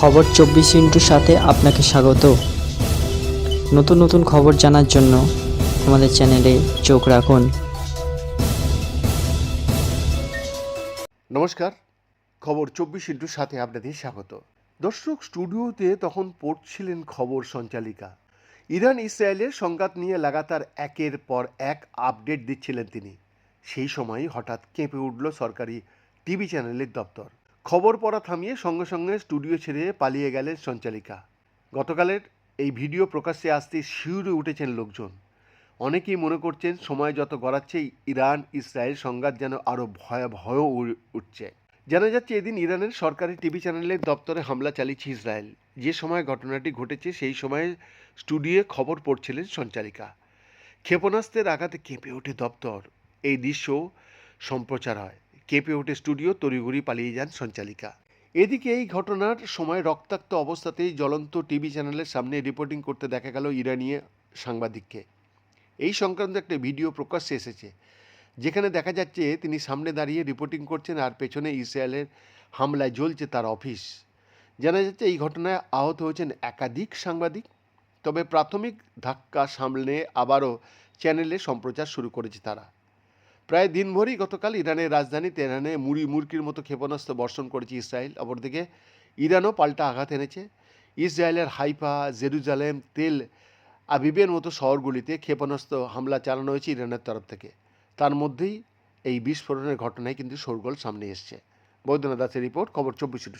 খবর চব্বিশ ইন্টুর সাথে আপনাকে স্বাগত। নতুন নতুন খবর জানার জন্য আমাদের চ্যানেলে চোখ রাখুন। নমস্কার, খবর চব্বিশ ইন্টুর সাথে আপনাদের স্বাগত। দর্শক, স্টুডিওতে তখন পড়ছিলেন খবর সঞ্চালিকা। ইরান, ইসরায়েলের সংঘাত নিয়ে লাগাতার একের পর এক আপডেট দিচ্ছিলেন তিনি। সেই সময় হঠাৎ কেঁপে উঠল সরকারি টিভি চ্যানেলের দপ্তর। খবর পড়া থামিয়ে সঙ্গে সঙ্গে স্টুডিও ছেড়ে পালিয়ে গেলেন সঞ্চালিকা। গতকালের এই ভিডিও প্রকাশ্যে আসতে শিউরে উঠেছেন লোকজন। অনেকেই মনে করছেন সময় যত গড়াচ্ছে, ইরান, ইসরায়েল সংঘাত যেন আরও ভয়াবহ উঠছে। জানা যাচ্ছে এদিন ইরানের সরকারি টিভি চ্যানেলের দপ্তরে হামলা চালিয়েছে ইসরায়েল। যে সময় ঘটনাটি ঘটেছে, সেই সময়ে স্টুডিওয়ে খবর পড়ছিলেন সঞ্চালিকা। ক্ষেপণাস্ত্রের আঘাতে কেঁপে ওঠে দপ্তর। এই দৃশ্য সম্প্রচার হয়। কেঁপে ওঠে স্টুডিও, তড়িঘড়ি পালিয়ে যান সঞ্চালিকা। এদিকে এই ঘটনার সময় রক্তাক্ত অবস্থাতেই জ্বলন্ত টিভি চ্যানেলের সামনে রিপোর্টিং করতে দেখা গেল ইরানীয় সাংবাদিককে। এই সংক্রান্ত একটা ভিডিও প্রকাশ্যে এসেছে, যেখানে দেখা যাচ্ছে তিনি সামনে দাঁড়িয়ে রিপোর্টিং করছেন আর পেছনে ইসরায়েলের হামলায় জ্বলছে তার অফিস। জানা যাচ্ছে এই ঘটনায় আহত হয়েছেন একাধিক সাংবাদিক, তবে প্রাথমিক ধাক্কা সামলে আবারও চ্যানেলে সম্প্রচার শুরু করেছে তারা। প্রায় দিনভরই গতকাল ইরানের রাজধানী তেহরানে মুড়ি মুরকির মতো ক্ষেপণাস্ত্র বর্ষণ করেছে ইসরায়েল। অপরদিকে, ইরানও পাল্টা আঘাত এনেছে। ইসরায়েলের হাইফা, জেরুজালেম, তেল আবিবের মতো শহরগুলিতে ক্ষেপণাস্ত্র হামলা চালানো হয়েছে ইরানের তরফ থেকে। তার মধ্যেই এই বিস্ফোরণের ঘটনায় কিন্তু শোরগোল সামনে এসছে। বৈদ্যনাথ দাসের রিপোর্ট, খবর চব্বিশ